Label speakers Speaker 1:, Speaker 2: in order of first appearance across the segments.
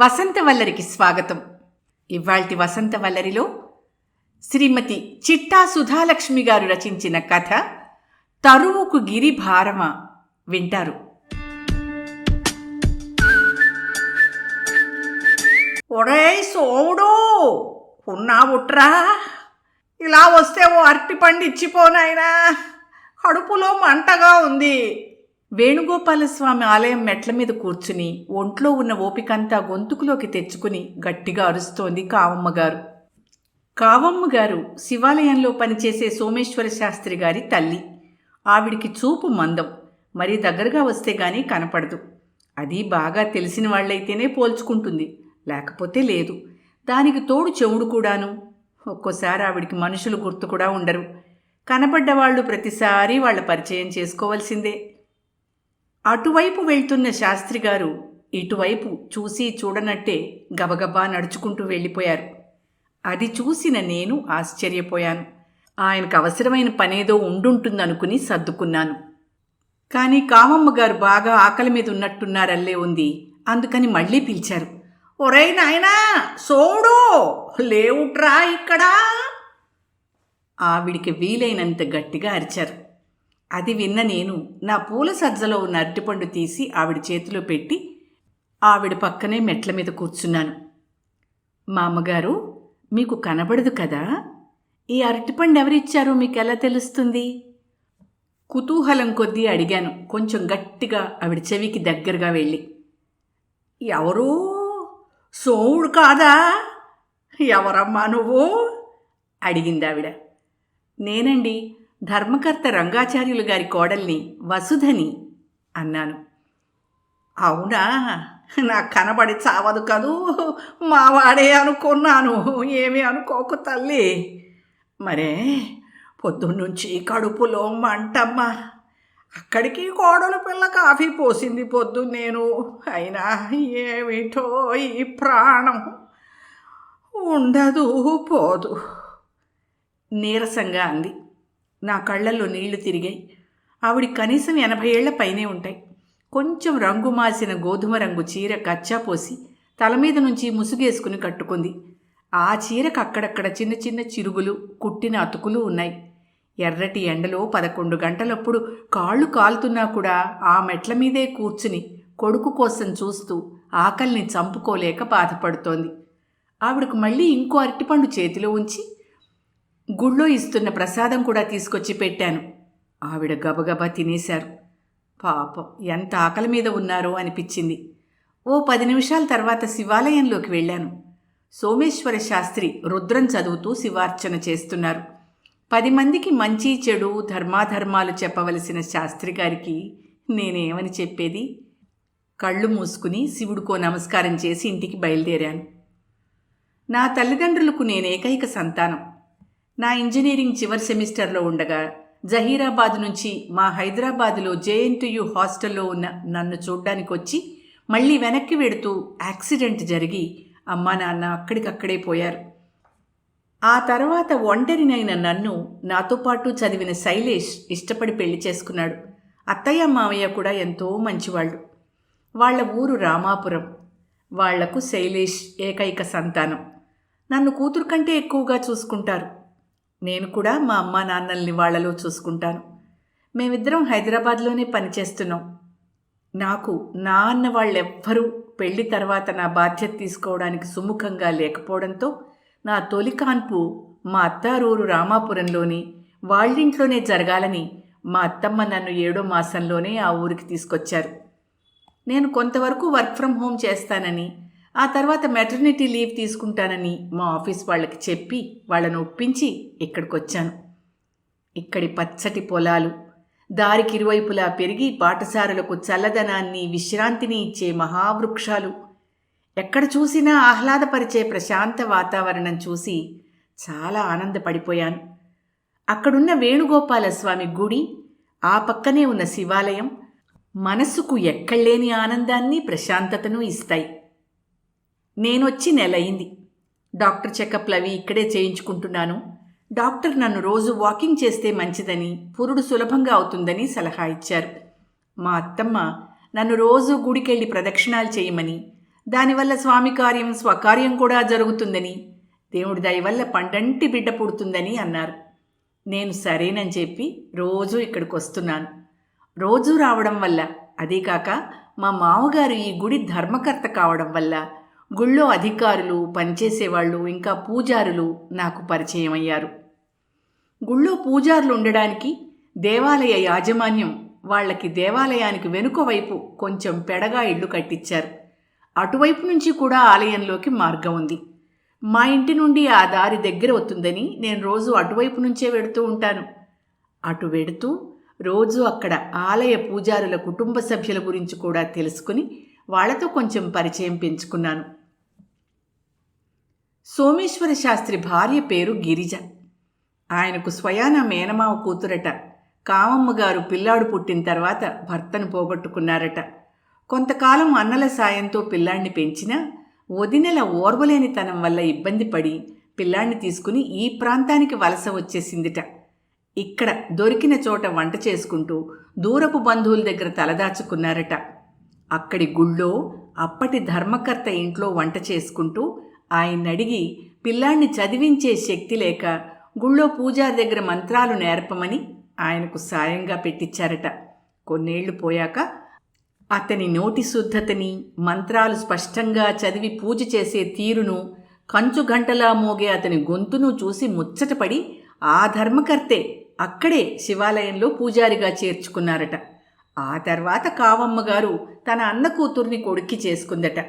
Speaker 1: వసంత వల్లరికి స్వాగతం. ఇవాల్టి వసంతవల్లరిలో శ్రీమతి చిట్టా సుధాలక్ష్మి గారు రచించిన కథ తరువుకు గిరి భారమ వింటారు. ఒరేయ్ సోముడు ఉన్నావుట్రా ఇలా వస్తే ఓ అరటి పండు ఇచ్చిపోనాయనా కడుపులో మంటగా ఉంది. వేణుగోపాలస్వామి ఆలయం మెట్ల మీద కూర్చుని ఒంట్లో ఉన్న ఓపికంతా గొంతుకులోకి తెచ్చుకుని గట్టిగా అరుస్తోంది కావమ్మ గారు. కావమ్మ గారు శివాలయంలో పనిచేసే సోమేశ్వర శాస్త్రి గారి తల్లి. ఆవిడికి చూపు మందం. మరి దగ్గరగా వస్తే గానీ కనపడదు. అది బాగా తెలిసిన వాళ్ళైతేనే పోల్చుకుంటుంది. లేకపోతే లేదు. దానికి తోడు చెవుడు కూడాను. ఒక్కోసారి ఆవిడికి మనుషులు గుర్తు కూడా ఉండరు. కనపడ్డ వాళ్ళు ప్రతిసారి వాళ్ళ పరిచయం చేసుకోవాల్సిందే. అటువైపు వెళ్తున్న శాస్త్రి గారు ఇటువైపు చూసి చూడనట్టే గబగబా నడుచుకుంటూ వెళ్ళిపోయారు. అది చూసిన నేను ఆశ్చర్యపోయాను. ఆయనకు అవసరమైన పనేదో ఉండుంటుందనుకుని సర్దుకున్నాను. కానీ కామమ్మ గారు బాగా ఆకలి మీద ఉన్నట్టున్నారల్లే ఉంది. అందుకని మళ్ళీ పిలిచారు. ఒరై నాయనా సోడు లేవుట్రా ఇక్కడా? ఆవిడికి వీలైనంత గట్టిగా అరిచారు. అది విన్న నేను నా పూల సజ్జలో ఉన్న అరటిపండు తీసి ఆవిడ చేతిలో పెట్టి ఆవిడ పక్కనే మెట్ల మీద కూర్చున్నాను. మా అమ్మగారు మీకు కనబడదు కదా? ఈ అరటిపండు ఎవరిచ్చారో మీకు ఎలా తెలుస్తుంది? కుతూహలం కొద్దీ అడిగాను కొంచెం గట్టిగా ఆవిడ చెవికి దగ్గరగా వెళ్ళి. ఎవరు? సోముడు కాదా? ఎవరమ్మా నువ్వు? అడిగింది ఆవిడ నేనండి ధర్మకర్త రంగాచార్యులు గారి కోడల్ని వసుధని అన్నాను. అవునా? నాకు కనబడి చావదు కదూ? మావాడే అనుకున్నాను. ఏమీ అనుకోకు తల్లి. మరే పొద్దున్నుంచి కడుపులో మంటమ్మా. అక్కడికి కోడలు పిల్ల కాఫీ పోసింది పొద్దు నేను అయినా ఏమిటో ఈ ప్రాణం? ఉండదు పోదు. నీరసంగా అంది. నా కళ్ళల్లో నీళ్ళు తిరిగాయి. ఆవిడ కనీసం ఎనభై ఏళ్ళ పైనే ఉంటాయి. కొంచెం రంగు మాసిన గోధుమ రంగు చీర కచ్చా పోసి తల మీద నుంచి ముసుగేసుకుని కట్టుకుంది. ఆ చీరకు అక్కడక్కడ చిన్న చిన్న చిరుగులు కుట్టిన అతుకులు ఉన్నాయి. ఎర్రటి ఎండలో పదకొండు గంటలప్పుడు కాళ్ళు కాలుతున్నా కూడా ఆ మెట్ల మీదే కూర్చుని కొడుకు కోసం చూస్తూ ఆకలిని చంపుకోలేక బాధపడుతోంది. ఆవిడకు మళ్ళీ ఇంకో అరటిపండు చేతిలో ఉంచి గుళ్ళో ఇస్తున్న ప్రసాదం కూడా తీసుకొచ్చి పెట్టాను. ఆవిడ గబగబా తినేశారు. పాపం ఎంత ఆకలి మీద ఉన్నారో అనిపించింది. ఓ పది నిమిషాల తర్వాత శివాలయంలోకి వెళ్ళాను. సోమేశ్వర శాస్త్రి రుద్రం చదువుతూ శివార్చన చేస్తున్నారు. పది మందికి మంచి చెడు ధర్మాధర్మాలు చెప్పవలసిన శాస్త్రి గారికి నేనేమని చెప్పేది? కళ్ళు మూసుకుని శివుడికో నమస్కారం చేసి ఇంటికి బయలుదేరాను. నా తల్లిదండ్రులకు నేను ఏకైక సంతానం. నా ఇంజనీరింగ్ చివరి సెమిస్టర్లో ఉండగా జహీరాబాద్ నుంచి మా హైదరాబాదులో జేఎన్టీయు హాస్టల్లో ఉన్న నన్ను చూడ్డానికి వచ్చి మళ్ళీ వెనక్కి వెడుతూ యాక్సిడెంట్ జరిగి అమ్మా నాన్న అక్కడికక్కడే పోయారు. ఆ తర్వాత ఒంటరినైన నన్ను నాతో పాటు చదివిన శైలేష్ ఇష్టపడి పెళ్ళి చేసుకున్నాడు. అత్తయ్య మావయ్య కూడా ఎంతో మంచివాళ్ళు. వాళ్ళ ఊరు రామాపురం. వాళ్ళకు శైలేష్ ఏకైక సంతానం. నన్ను కూతురు కంటే ఎక్కువగా చూసుకుంటారు. నేను కూడా మా అమ్మా నాన్నల్ని వాళ్ళలో చూసుకుంటాను. మేమిద్దరం హైదరాబాద్లోనే పనిచేస్తున్నాం. నాకు నా అన్న వాళ్ళెవ్వరూ పెళ్ళి తర్వాత నా బాధ్యత తీసుకోవడానికి సుముఖంగా లేకపోవడంతో నా తొలి కాన్పు మా అత్తారూరు రామాపురంలోని వాళ్ళింట్లోనే జరగాలని మా అత్తమ్మ నన్ను ఏడో మాసంలోనే ఆ ఊరికి తీసుకొచ్చారు. నేను కొంతవరకు వర్క్ ఫ్రమ్ హోమ్ చేస్తానని ఆ తర్వాత మెటర్నిటీ లీవ్ తీసుకుంటానని మా ఆఫీస్ వాళ్ళకి చెప్పి వాళ్ళని ఒప్పించి ఇక్కడికి వచ్చాను ఇక్కడి పచ్చటి పొలాలు దారికి ఇరువైపులా పెరిగి పాఠశాలలకు చల్లదనాన్ని విశ్రాంతిని ఇచ్చే మహావృక్షాలు. ఎక్కడ చూసినా ఆహ్లాదపరిచే ప్రశాంత వాతావరణం చూసి చాలా ఆనందపడిపోయాను. అక్కడున్న వేణుగోపాలస్వామి గుడి ఆ పక్కనే ఉన్న శివాలయం మనసుకు ఎక్కడలేని ఆనందాన్ని ప్రశాంతతను ఇస్తాయి. నేనొచ్చి నెలయింది. డాక్టర్ చెకప్లు అవి ఇక్కడే చేయించుకుంటున్నాను. డాక్టర్ నన్ను రోజు వాకింగ్ చేస్తే మంచిదని పురుడు సులభంగా అవుతుందని సలహా ఇచ్చారు. మా అత్తమ్మ నన్ను రోజు గుడికెళ్ళి ప్రదక్షిణాలు చేయమని దానివల్ల స్వామి కార్యం స్వకార్యం కూడా జరుగుతుందని దేవుడి దయ వల్ల పండంటి బిడ్డ పుడుతుందని అన్నారు. నేను సరేనని చెప్పి రోజూ ఇక్కడికి వస్తున్నాను రోజూ రావడం వల్ల అదే కాక మా మామగారు ఈ గుడి ధర్మకర్త కావడం వల్ల గుళ్ళో అధికారులు పనిచేసేవాళ్ళు ఇంకా పూజారులు నాకు పరిచయం అయ్యారు గుళ్ళో పూజారులు ఉండడానికి దేవాలయ యాజమాన్యం వాళ్ళకి దేవాలయానికి వెనుక వైపు కొంచెం పెడగా ఇళ్ళు కట్టించారు అటువైపు నుంచి కూడా ఆలయంలోకి మార్గం ఉంది. మా ఇంటి నుండి ఆ దారి దగ్గర అవుతుందని నేను రోజు అటువైపు నుంచే వెడుతూ ఉంటాను. అటు వెడుతూ రోజు అక్కడ ఆలయ పూజారుల కుటుంబ సభ్యుల గురించి కూడా తెలుసుకుని వాళ్ళతో కొంచెం పరిచయం పెంచుకున్నాను. సోమేశ్వర శాస్త్రి భార్య పేరు గిరిజ. ఆయనకు స్వయాన మేనమావ కూతురట. కామమ్మ గారు పిల్లాడు పుట్టిన తర్వాత భర్తను పోగొట్టుకున్నారట. కొంతకాలం అన్నల సాయంతో పిల్లాడిని పెంచినా వదినెల ఓర్వలేనితనం వల్ల ఇబ్బంది పడి పిల్లాడిని తీసుకుని ఈ ప్రాంతానికి వలస వచ్చేసిందిట. ఇక్కడ దొరికిన చోట వంట చేసుకుంటూ దూరపు బంధువుల దగ్గర తలదాచుకున్నారట. అక్కడి గుళ్ళో అప్పటి ధర్మకర్త ఇంట్లో వంట చేసుకుంటూ ఆయన్నడిగి పిల్లాన్ని చదివించే శక్తి లేక గుళ్ళో పూజారి దగ్గర మంత్రాలు నేర్పమని ఆయనకు సాయంగా పెట్టించారట కొన్నేళ్ళు పోయాక అతని నోటి శుద్ధతని మంత్రాలు స్పష్టంగా చదివి పూజ చేసే తీరును కంచు గంటలా మోగే అతని గొంతును చూసి ముచ్చటపడి ఆ ధర్మకర్తే అక్కడే శివాలయంలో పూజారిగా చేర్చుకున్నారట. ఆ తర్వాత కావమ్మ గారు తన అన్న కూతుర్ని కొడుక్కి చేసుకుందట.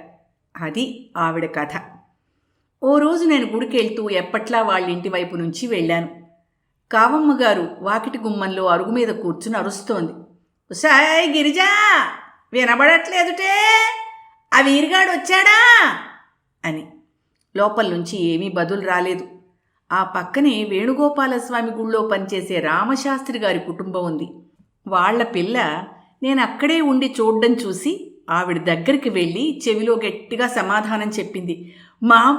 Speaker 1: అది ఆవిడ కథ. ఓ రోజు నేను గుడికెళ్తూ ఎప్పట్లా వాళ్ళ ఇంటి వైపు నుంచి వెళ్ళాను. కావమ్మ గారు వాకిటి గుమ్మంలో అరుగు మీద కూర్చుని అరుస్తోంది. సాయ్ గిరిజా వినబడట్లేదుటే ఆ వీరిగాడు వచ్చాడా? అని. లోపల నుంచి ఏమీ బదులు రాలేదు. ఆ పక్కనే వేణుగోపాలస్వామి గుళ్ళో పనిచేసే రామశాస్త్రి గారి కుటుంబం ఉంది. వాళ్ళ పిల్ల నేను అక్కడే ఉండి చూడ్డం చూసి ఆవిడ దగ్గరికి వెళ్ళి చెవిలో గట్టిగా సమాధానం చెప్పింది. మా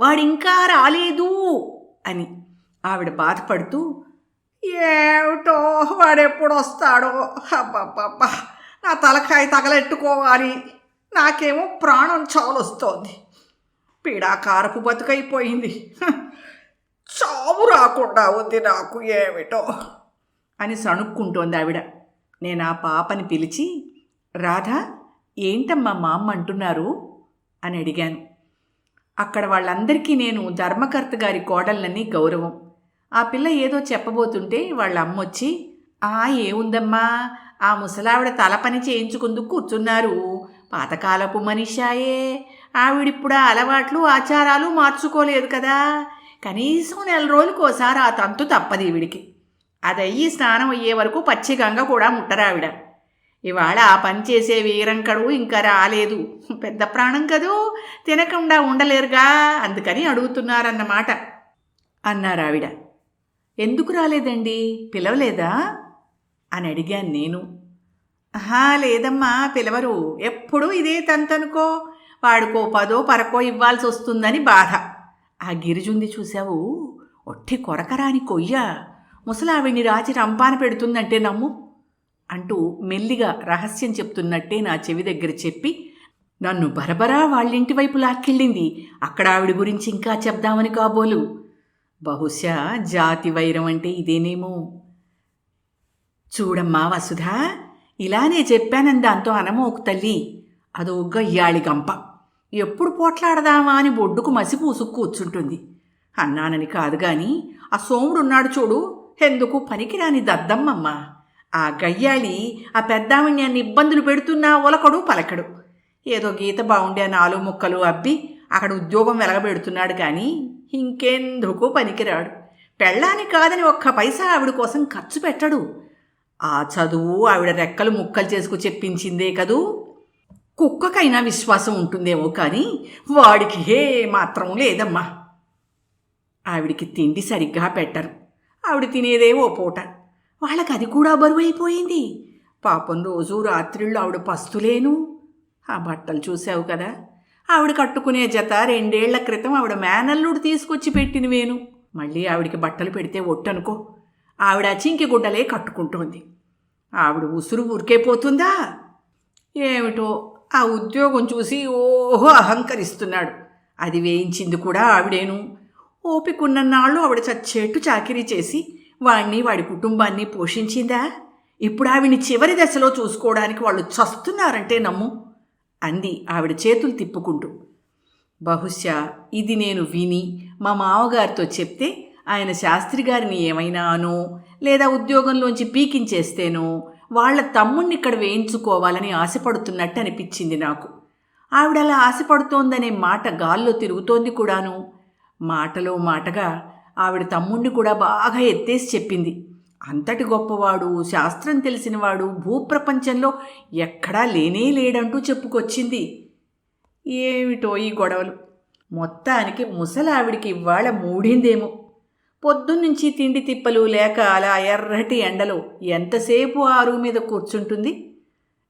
Speaker 1: వాడింకా రాలేదు అని ఆవిడ బాధపడుతూ ఏమిటో వాడెప్పుడు వస్తాడో అబ్బబ్బబ్బా నా తలకాయ తగలెట్టుకోవాలి. నాకేమో ప్రాణం చాలొస్తోంది పీడాకారపు బతుకైపోయింది. చావు రాకుండా ఉంది నాకు ఏమిటో అని సణుక్కుంటోంది ఆవిడ. నేను ఆ పాపని పిలిచి రాధా ఏంటమ్మా మా అమ్మ అంటున్నారు? అని అడిగాను. అక్కడ వాళ్ళందరికీ నేను ధర్మకర్త గారి కోడళ్ళని గౌరవం. ఆ పిల్ల ఏదో చెప్పబోతుంటే వాళ్ళ అమ్మొచ్చి ఆ ఏముందమ్మా? ఆ ముసలావిడ తల పని చేయించుకుందుకు కూర్చున్నారు. పాతకాలపు మనిషాయే. ఆవిడిప్పుడు ఆ అలవాట్లు ఆచారాలు మార్చుకోలేదు కదా. కనీసం నెల రోజులకోసారి ఆ తంతు తప్పది ఈవిడికి. అదయ్యి స్నానం అయ్యే వరకు పచ్చి గంగ కూడా ముట్టరావిడ. ఇవాళ ఆ పని చేసే వీరంకడు ఇంకా రాలేదు. పెద్ద ప్రాణం కదూ? తినకుండా ఉండలేరుగా? అందుకని అడుగుతున్నారన్నమాట. అన్నారావిడ ఎందుకు రాలేదండి? పిలవలేదా? అని అడిగాను నేను. ఆహా లేదమ్మా పిలవరు. ఎప్పుడూ ఇదే తంతనుకో. వాడుకో పదో పరకో ఇవ్వాల్సి వస్తుందని బాధ. ఆ గిరిజుంది చూసావు ఒట్టి కొరకరాని కొయ్య. ముసలావిని రాచి రంపాన పెడుతుందంటే నమ్ము. అంటూ మెల్లిగా రహస్యం చెప్తున్నట్టే నా చెవి దగ్గర చెప్పి నన్ను బరబరా వాళ్ళింటి వైపు లాక్కెళ్ళింది. అక్కడ ఆవిడ గురించి ఇంకా చెప్దామని కాబోలు. బహుశా జాతి వైరం అంటే ఇదేనేమో. చూడమ్మా వసుధా ఇలానే చెప్పానని దాంతో అనమోకు తల్లి. అదో గయ్యాళి గంప. ఎప్పుడు పోట్లాడదామా అని బొడ్డుకు మసి పూసుకు కూర్చుంటుంది అన్నానని కాదు గాని ఆ సోముడున్నాడు చూడు ఎందుకు పనికిరాని దద్దమ్మమ్మా. ఆ గయ్యాళి ఆ పెద్దావిణ్ణి అన్ని ఇబ్బందులు పెడుతున్నా ఒలకడు పలకడు. ఏదో గీత బాగుండే నాలుగు ముక్కలు అబ్బి అక్కడ ఉద్యోగం వెలగబెడుతున్నాడు కానీ ఇంకెందుకు పనికిరాడు. పెళ్ళాని కాదని ఒక్క పైసా ఆవిడ కోసం ఖర్చు పెట్టడు. ఆ చదువు ఆవిడ రెక్కలు ముక్కలు చేసుకు చెప్పించిందే కదూ? కుక్కకైనా విశ్వాసం ఉంటుందేమో కానీ వాడికి ఏ మాత్రం లేదమ్మా. ఆవిడికి తిండి సరిగ్గా పెట్టరు. ఆవిడ తినేదే ఓ పూట. వాళ్ళకి అది కూడా బరువైపోయింది. పాపం రోజు రాత్రిళ్ళు ఆవిడ పస్తులేను. ఆ బట్టలు చూసావు కదా? ఆవిడ కట్టుకునే జత రెండేళ్ళ క్రితం ఆవిడ మేనల్లుడు తీసుకొచ్చి పెట్టినవేను. మళ్ళీ ఆవిడికి బట్టలు పెడితే ఒట్టనుకో. ఆవిడ చింకి గుడ్డలే కట్టుకుంటోంది. ఆవిడ ఉసురు ఊరికే పోతుందా? ఏమిటో ఆ ఉద్యోగం చూసి ఓహో అహంకరిస్తున్నాడు. అది వేయించింది కూడా ఆవిడేను. ఓపికన్నన్నాళ్ళు ఆవిడ చచ్చేట్టు చాకిరీ చేసి వాణ్ణి వాడి కుటుంబాన్ని పోషించిందా? ఇప్పుడు ఆవిడ్ని చివరి దశలో చూసుకోవడానికి వాళ్ళు చస్తున్నారంటే నమ్ము అంది ఆవిడ చేతులు తిప్పుకుంటూ. బహుశా ఇది నేను విని మా మామగారితో చెప్తే ఆయన శాస్త్రి గారిని ఏమైనానో లేదా ఉద్యోగంలోంచి పీకించేస్తేనో వాళ్ళ తమ్ముణ్ణి ఇక్కడ వేయించుకోవాలని ఆశపడుతున్నట్టు అనిపించింది నాకు. ఆవిడలా ఆశపడుతోందనే మాట గాల్లో తిరుగుతోంది కూడాను. మాటలో మాటగా ఆవిడ తమ్ముణ్ణి కూడా బాగా ఎత్తేసి చెప్పింది. అంతటి గొప్పవాడు శాస్త్రం తెలిసినవాడు భూప్రపంచంలో ఎక్కడా లేనే లేడంటూ చెప్పుకొచ్చింది. ఏమిటో ఈ గొడవలు? మొత్తానికి ముసలావిడికి ఇవాళ మూడిందేమో. పొద్దున్నుంచి తిండి తిప్పలు లేక అలా ఎర్రటి ఎండలో ఎంతసేపు ఆరు మీద కూర్చుంటుంది?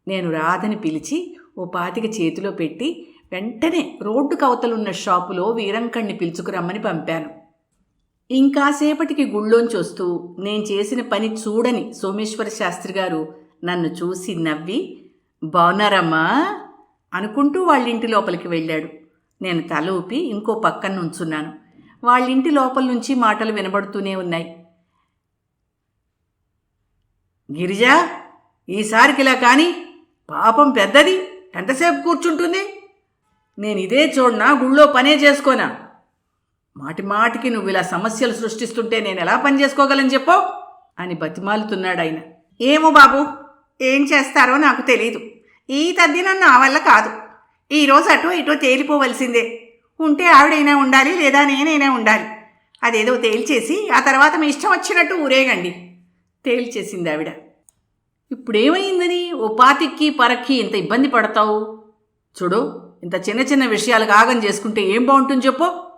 Speaker 1: నేను రాధని పిలిచి ఓ పాతిక చేతిలో పెట్టి వెంటనే రోడ్డు కవతలున్న షాపులో వీరంకణ్ణి పిలుచుకురమ్మని పంపాను. ఇంకాసేపటికి గుళ్ళోంచి వస్తూ నేను చేసిన పని చూడని సోమేశ్వర శాస్త్రి గారు నన్ను చూసి నవ్వి బాగున్నారమ్మా అనుకుంటూ వాళ్ళింటి లోపలికి వెళ్ళాడు. నేను తల ఊపి ఇంకో పక్కన నుంచున్నాను. వాళ్ళింటి లోపల నుంచి మాటలు వినబడుతూనే ఉన్నాయి. గిరిజా ఈసారికి ఇలా కానీ పాపం పెద్దది ఎంతసేపు కూర్చుంటుంది. నేను ఇదే చూడనా గుళ్ళో పనే చేసుకోనా? మాటి మాటికి నువ్వు ఇలా సమస్యలు సృష్టిస్తుంటే నేను ఎలా పని చేసుకోగలను చెప్పు? అని బతిమాలుతున్నాడు ఆయన. ఏమో బాబు ఏం చేస్తారో నాకు తెలీదు. ఈ తద్దినం నా వల్ల కాదు. ఈరోజు అటు ఇటు తేలిపోవలసిందే. ఉంటే ఆవిడైనా ఉండాలి లేదా నేనైనా ఉండాలి. అదేదో తేల్చేసి ఆ తర్వాత మీ ఇష్టం వచ్చినట్టు ఊరేగండి. తేల్చేసింది ఆవిడ. ఇప్పుడేమైందని? ఓ పాతిక్కి పరక్కి ఇంత ఇబ్బంది పడతావు? చూడు ఇంత చిన్న చిన్న విషయాలు కాగం చేసుకుంటే ఏం బాగుంటుంది చెప్పు?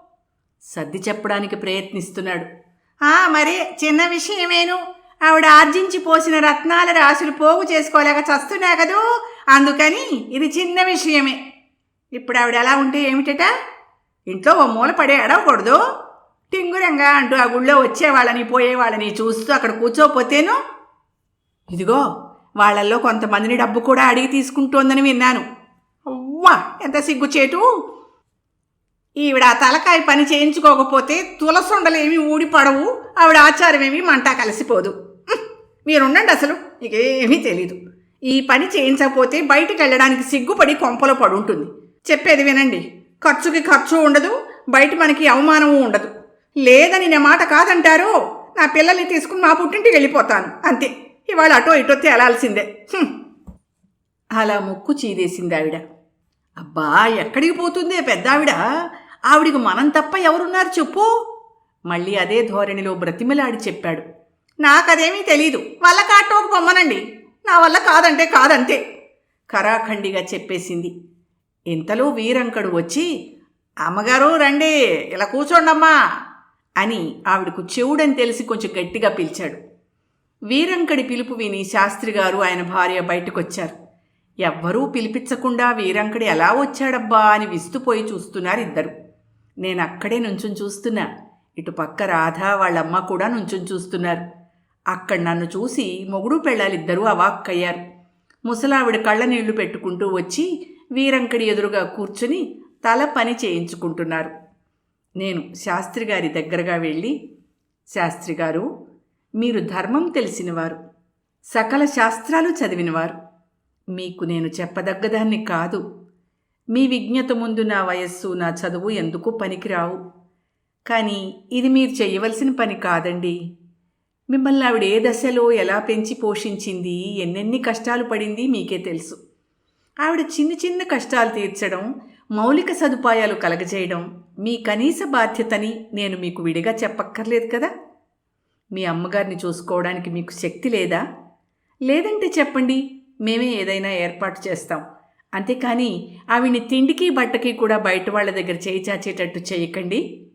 Speaker 1: సర్ది చెప్పడానికి ప్రయత్నిస్తున్నాడు. ఆ మరి చిన్న విషయమేను. ఆవిడ ఆర్జించి పోసిన రత్నాల రాశులు పోగు చేసుకోలేక చస్తున్నా కదూ? అందుకని ఇది చిన్న విషయమే. ఇప్పుడు ఆవిడ ఎలా ఉంటే ఏమిటట? ఇంట్లో ఓ మూల పడే అడవకూడదు. టింగురంగా అంటూ ఆ గుళ్ళో వచ్చేవాళ్ళని పోయేవాళ్ళని చూస్తూ అక్కడ కూర్చోపోతేను? ఇదిగో వాళ్ళల్లో కొంతమందిని డబ్బు కూడా అడిగి తీసుకుంటోందని విన్నాను. అవ్వా ఎంత సిగ్గుచేటు! ఈవిడ తలకాయ పని చేయించుకోకపోతే తులసొండలేమి ఊడిపడవు ఆవిడ ఆచారమేమి మంట కలిసిపోదు. మీరుండండి అసలు నీకేమీ తెలీదు. ఈ పని చేయించకపోతే బయటికి వెళ్ళడానికి సిగ్గుపడి కొంపలో పడుంటుంది. చెప్పేది వినండి ఖర్చుకి ఖర్చు ఉండదు బయట మనకి అవమానము ఉండదు. లేదని నా మాట కాదంటారు నా పిల్లల్ని తీసుకుని మా పుట్టింటికి వెళ్ళిపోతాను అంతే. ఇవాళ అటో ఇటో తేలాల్సిందే. అలా ముక్కు చీదేసింది ఆవిడ అబ్బా ఎక్కడికి పోతుందే పెద్ద ఆవిడ ఆవిడికి మనం తప్ప ఎవరున్నారు చెప్పు? మళ్ళీ అదే ధోరణిలో బ్రతిమలాడి చెప్పాడు. నాకదేమీ తెలీదు. వాళ్ళ కాటోకు పొమ్మనండి. నా వల్ల కాదంటే కాదంతే. కరాఖండిగా చెప్పేసింది. ఇంతలో వీరంకడు వచ్చి అమ్మగారు రండి ఇలా కూర్చోండమ్మా అని ఆవిడకు చెవుడని తెలిసి కొంచెం గట్టిగా పిలిచాడు. వీరంకడి పిలుపు విని శాస్త్రి గారు ఆయన భార్య బయటకొచ్చారు. ఎవ్వరూ పిలిపించకుండా వీరంకడి ఎలా వచ్చాడబ్బా అని విస్తుపోయి చూస్తున్నారు ఇద్దరు. నేను అక్కడే నుంచుని చూస్తున్నా. ఇటు పక్క రాధ వాళ్ళమ్మ కూడా నుంచుని చూస్తున్నారు. అక్కడ నన్ను చూసి మొగుడు పెళ్ళాలిద్దరూ అవాక్కయ్యారు. ముసలావిడ కళ్ళ నీళ్ళు పెట్టుకుంటూ వచ్చి వీరంకడి ఎదురుగా కూర్చుని తల పని చేయించుకుంటున్నారు. నేను శాస్త్రి గారి దగ్గరగా వెళ్ళి శాస్త్రి గారు మీరు ధర్మం తెలిసినవారు. సకల శాస్త్రాలు చదివినవారు. మీకు నేను చెప్పదగ్గదాన్ని కాదు. మీ విజ్ఞత ముందు నా వయస్సు నా చదువు ఎందుకు పనికిరావు? కానీ ఇది మీరు చేయవలసిన పని కాదండి. మిమ్మల్ని ఆవిడ ఏ దశలో ఎలా పెంచి పోషించింది ఎన్నెన్ని కష్టాలు పడింది మీకే తెలుసు. ఆవిడ చిన్న చిన్న కష్టాలు తీర్చడం మౌలిక సదుపాయాలు కలగజేయడం మీ కనీస బాధ్యతని నేను మీకు విడిగా చెప్పక్కర్లేదు కదా? మీ అమ్మగారిని చూసుకోవడానికి మీకు శక్తి లేదా? లేదంటే చెప్పండి మేమే ఏదైనా ఏర్పాటు చేస్తాం. అంతేకాని ఆవిడ్ని తిండికి బట్టకి కూడా బయట వాళ్ళ దగ్గర చేయి చాచేటట్టు చేయకండి.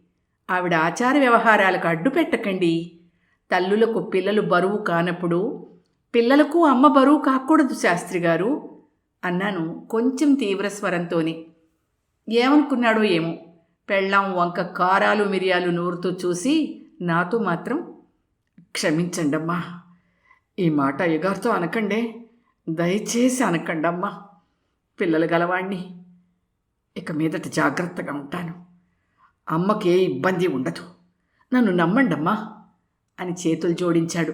Speaker 1: ఆవిడ ఆచార వ్యవహారాలకు అడ్డు పెట్టకండి. తల్లులకు పిల్లలు బరువు కానప్పుడు పిల్లలకు అమ్మ బరువు కాకూడదు శాస్త్రి గారు అన్నాను కొంచెం తీవ్ర స్వరంతోనే. ఏమనుకున్నాడో ఏమో. పెళ్ళాం వంక కారాలు మిరియాలు నూరుతూ చూసి నాతో మాత్రం క్షమించండమ్మా. ఈ మాట అయ్యగారితో అనకండే. దయచేసి అనకండమ్మా. పిల్లలు గలవాణ్ణి. ఇక మీదట జాగ్రత్తగా ఉంటాను. అమ్మకే ఇబ్బంది ఉండదు. నన్ను నమ్మండమ్మా అని చేతులు జోడించాడు.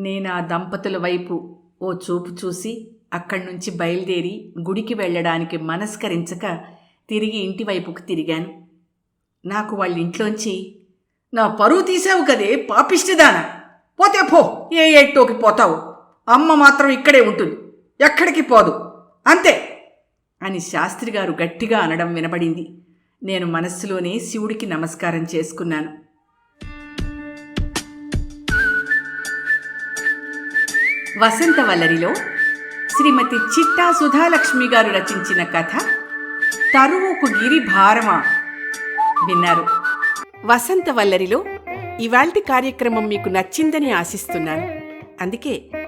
Speaker 1: నేను ఆ దంపతుల వైపు ఓ చూపు చూసి అక్కడి నుంచి బయలుదేరి గుడికి వెళ్ళడానికి మనస్కరించక తిరిగి ఇంటి వైపుకు తిరిగాను. నాకు వాళ్ళ ఇంట్లోంచి నా పరువు తీసావు కదే పాపిష్టిదానా? పోతే పో ఏ ఏటోకి పోతావు? అమ్మ మాత్రం ఇక్కడే ఉంటుంది. ఎక్కడికి పోదు. అంతే. అని శాస్త్రి గారు గట్టిగా అనడం వినబడింది నేను మనస్సులోనే శివుడికి నమస్కారం చేసుకున్నాను. వసంత వల్లరిలో శ్రీమతి చిట్టా సుధాలక్ష్మి గారు రచించిన కథ తరువుకు గిరి భారమా విన్నారు. వసంత వల్లరిలో ఇవాల్టి కార్యక్రమం మీకు నచ్చిందని ఆశిస్తున్నాను. అందుకే